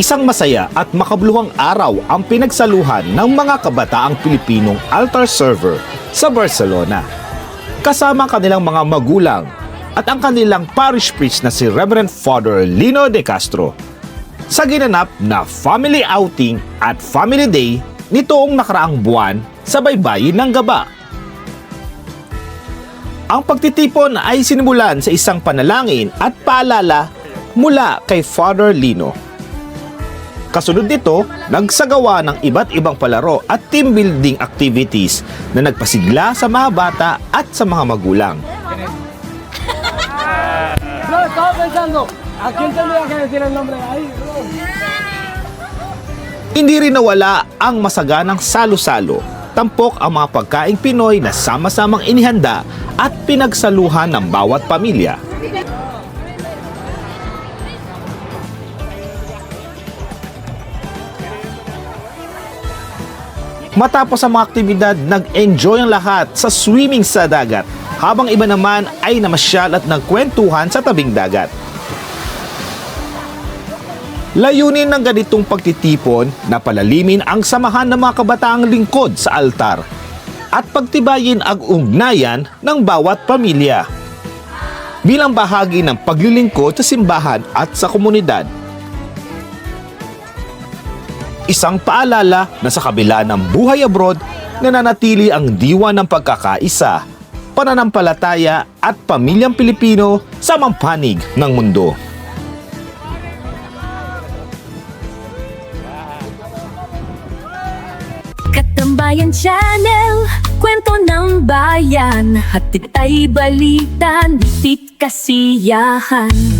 Isang masaya at makabuluhang araw ang pinagsaluhan ng mga kabataang Pilipinong altar server sa Barcelona. Kasama ang kanilang mga magulang at ang kanilang parish priest na si Reverend Father Lino de Castro sa ginanap na family outing at family day nitoong nakaraang buwan sa baybayin ng Gaba. Ang pagtitipon ay sinimulan sa isang panalangin at paalala mula kay Father Lino. Kasunod nito, nagsagawa ng iba't ibang palaro at team building activities na nagpasigla sa mga bata at sa mga magulang. Hindi rin nawala ang masaganang salo-salo, tampok ang mga pagkaing Pinoy na sama-samang inihanda at pinagsaluhan ng bawat pamilya. Matapos ang mga aktibidad, nag-enjoy ang lahat sa swimming sa dagat, habang iba naman ay namasyal at nagkwentuhan sa tabing dagat. Layunin ng ganitong pagtitipon na palalimin ang samahan ng mga kabataang lingkod sa altar at pagtibayin ang ugnayan ng bawat pamilya. Bilang bahagi ng paglilingkod sa simbahan at sa komunidad. Isang paalala na sa kabila ng buhay abroad, nananatili ang diwa ng pagkakaisa, pananampalataya at pamilyang Pilipino sa mga panig ng mundo. Katambayan Channel, kwento ng bayan Hatid ay balita, nitit kasiyahan